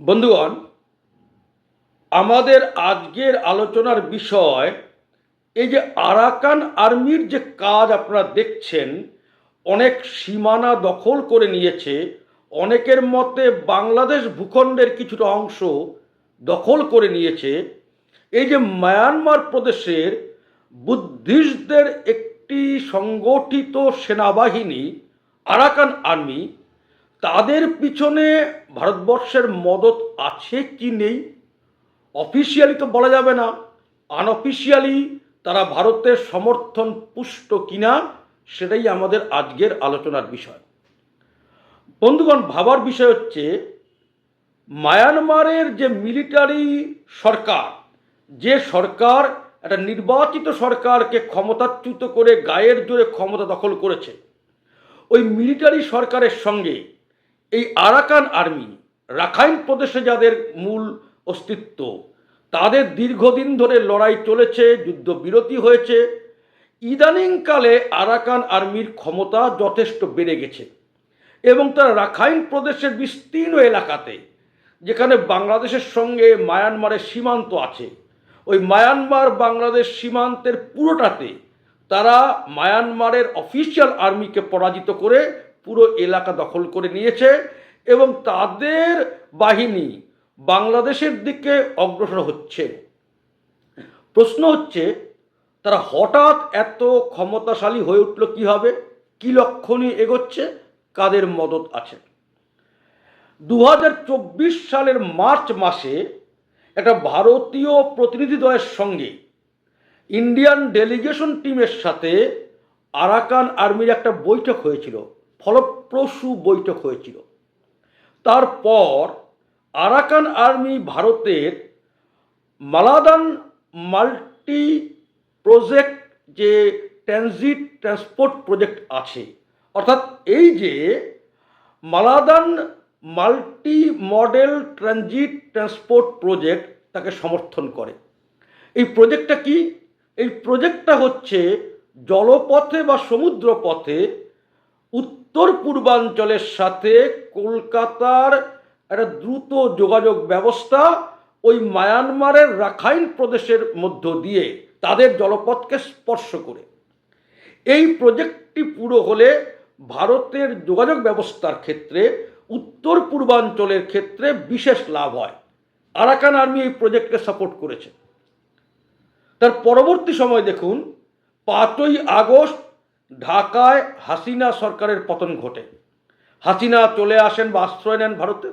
বন্ধুগণ, আমাদের আজকের আলোচনার বিষয় এই যে আরাকান আর্মির যে কাজ আপনারা দেখছেন, অনেক সীমানা দখল করে নিয়েছে, অনেকের মতে বাংলাদেশ ভূখণ্ডের কিছুটা অংশ দখল করে নিয়েছে। এই যে মায়ানমার প্রদেশের বুদ্ধিস্টদের একটি সংগঠিত সেনাবাহিনী, আরাকান আর্মি তাদের পিছনে ভারতবর্ষের মদত আছে কি নেই? অফিসিয়ালি তো বলা যাবে না। আনঅফিসিয়ালি তারা ভারতের সমর্থন পুষ্ট কিনা, সেটাই আমাদের আজকের আলোচনার বিষয়। বন্ধুগণ, ভাবার বিষয় হচ্ছে, মায়ানমারের যে মিলিটারি সরকার, যে সরকার একটা নির্বাচিত সরকারকে ক্ষমতাচ্যুত করে গায়ের জোরে ক্ষমতা দখল করেছে, ওই মিলিটারি সরকারের সঙ্গে এই আরাকান আর্মি, রাখাইন প্রদেশে যাদের মূল অস্তিত্ব, তাদের দীর্ঘদিন ধরে লড়াই চলেছে, যুদ্ধবিরতি হয়েছে। ইদানিংকালে আরাকান আর্মির ক্ষমতা যথেষ্ট বেড়ে গেছে এবং তারা রাখাইন প্রদেশের বিস্তীর্ণ এলাকাতে, যেখানে বাংলাদেশের সঙ্গে মায়ানমারের সীমান্ত আছে, ওই মায়ানমার বাংলাদেশ সীমান্তের পুরোটাতে তারা মায়ানমারের অফিসিয়াল আর্মিকে পরাজিত করে পুরো এলাকা দখল করে নিয়েছে এবং তাদের বাহিনী বাংলাদেশের দিকে অগ্রসর হচ্ছে। প্রশ্ন হচ্ছে, তারা হঠাৎ এত ক্ষমতাশালী হয়ে উঠল কীভাবে? কী লক্ষ্য নিয়ে এগোচ্ছে? কাদের মদত আছে? দু হাজার চব্বিশ সালের মার্চ মাসে একটা ভারতীয় প্রতিনিধি দলের সঙ্গে ইন্ডিয়ান ডেলিগেশন টিমের সাথে আরাকান আর্মির একটা বৈঠক হয়েছিল। ফলপ্রসূ বৈঠক হয়েছিল। তারপর আরাকান আর্মি ভারতের মালাদান মাল্টি প্রজেক্ট যে ট্রানজিট ট্রান্সপোর্ট প্রজেক্ট আছে, অর্থাৎ এই যে Kaladan multi model transit transport project তাকে সমর্থন করে। এই প্রজেক্টটা কি? এই প্রজেক্টটা হচ্ছে জলপথে বা সমুদ্র পথে উত্তর পূর্বাঞ্চলের সাথে কলকাতার একটা দ্রুত যোগাযোগ ব্যবস্থা ওই মায়ানমারের রাখাইন প্রদেশের মধ্য দিয়ে তাদের জলপথকে স্পর্শ করে। এই প্রজেক্টটি পুরো হলে ভারতের যোগাযোগ ব্যবস্থার ক্ষেত্রে, উত্তর পূর্বাঞ্চলের ক্ষেত্রে বিশেষ লাভ হয়। আরাকান আর্মি এই প্রজেক্টকে সাপোর্ট করেছে। তার পরবর্তী সময় দেখুন, পাঁচই আগস্ট ঢাকায় হাসিনা সরকারের পতন ঘটে। হাসিনা চলে আসেন বা আশ্রয় নেন ভারতে।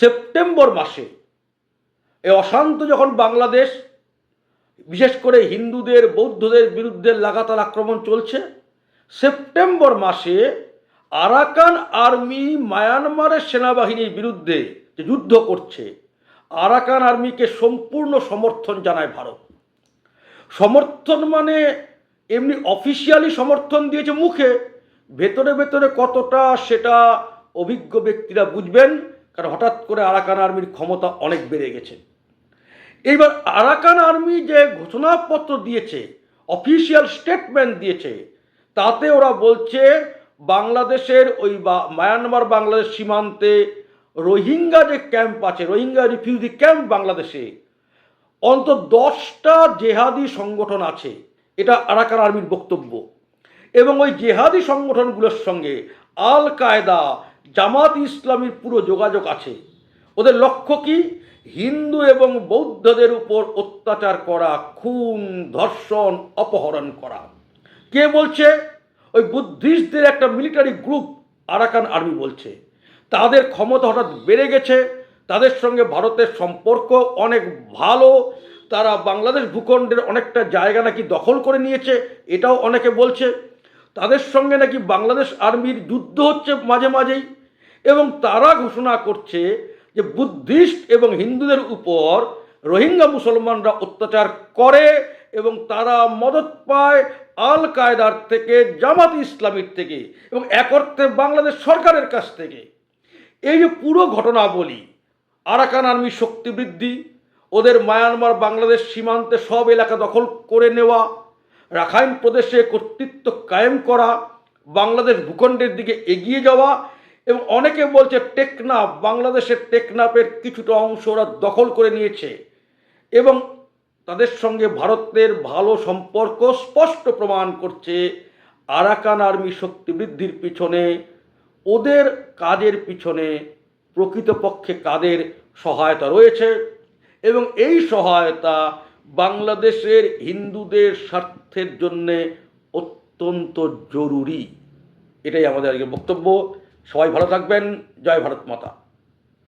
সেপ্টেম্বর মাসে এ অশান্ত যখন বাংলাদেশ, বিশেষ করে হিন্দুদের, বৌদ্ধদের বিরুদ্ধে লাগাতার আক্রমণ চলছে, সেপ্টেম্বর মাসে আরাকান আর্মি মায়ানমারের সেনাবাহিনীর বিরুদ্ধে যে যুদ্ধ করছে, আরাকান আর্মিকে সম্পূর্ণ সমর্থন জানায় ভারত। সমর্থন মানে এমনি অফিসিয়ালি সমর্থন দিয়েছে মুখে। ভেতরে ভেতরে কতটা সেটা অভিজ্ঞ ব্যক্তিরা বুঝবেন, কারণ হঠাৎ করে আরাকান আর্মির ক্ষমতা অনেক বেড়ে গেছে। এইবার আরাকান আর্মি যে ঘোষণাপত্র দিয়েছে অফিসিয়াল স্টেটমেন্ট দিয়েছে, তাতে ওরা বলছে, বাংলাদেশের ওই বা, মায়ানমার বাংলাদেশ সীমান্তে রোহিঙ্গা যে ক্যাম্প আছে, রোহিঙ্গা রিফিউজি ক্যাম্প বাংলাদেশে, অন্তত দশটা জেহাদি সংগঠন আছে। এটা আরাকান আর্মির বক্তব্য। এবং ওই জেহাদি সংগঠনগুলোর সঙ্গে আল কায়দা জামাত ইসলামীর পুরো যোগাযোগ আছে। ওদের লক্ষ্য কি? হিন্দু এবং বৌদ্ধদের উপর অত্যাচার করা, খুন, ধর্ষণ, অপহরণ করা। কে বলছে? ওই বুদ্ধিস্টদের একটা মিলিটারি গ্রুপ আরাকান আর্মি বলছে। তাদের ক্ষমতা হঠাৎ বেড়ে গেছে, তাদের সঙ্গে ভারতের সম্পর্ক অনেক ভালো তারা বাংলাদেশ ভূখণ্ডের অনেকটা জায়গা নাকি দখল করে নিয়েছে, এটাও অনেকে বলছে। তাদের সঙ্গে নাকি বাংলাদেশ আর্মির যুদ্ধ হচ্ছে মাঝে মাঝেই। এবং তারা ঘোষণা করছে যে বুদ্ধিস্ট এবং হিন্দুদের উপর রোহিঙ্গা মুসলমানরা অত্যাচার করে এবং তারা মদত পায় আল কায়দার থেকে, জামাত ইসলামীর থেকে এবং এক অর্থে বাংলাদেশ সরকারের কাছ থেকে। এই যে পুরো ঘটনা বলি আরাকান আর্মির শক্তি বৃদ্ধি ওদের মায়ানমার, বাংলাদেশ সীমান্তে সব এলাকা দখল করে নেওয়া, রাখাইন প্রদেশে কর্তৃত্ব কায়েম করা, বাংলাদেশ ভূখণ্ডের দিকে এগিয়ে যাওয়া এবং অনেকে বলছে টেকনাফ, বাংলাদেশের টেকনাফের কিছুটা অংশ ওরা দখল করে নিয়েছে এবং তাদের সঙ্গে ভারতের ভালো সম্পর্ক স্পষ্ট প্রমাণ করছে আরাকান আর্মি শক্তি বৃদ্ধির পিছনে, ওদের কাজের পিছনে প্রকৃতপক্ষে কাদের সহায়তা রয়েছে। এবং এই সহায়তা বাংলাদেশের হিন্দুদের স্বার্থের জন্যে অত্যন্ত জরুরি। এটাই আমাদের আজকের বক্তব্য। সবাই ভালো থাকবেন। জয় ভারত মাতা।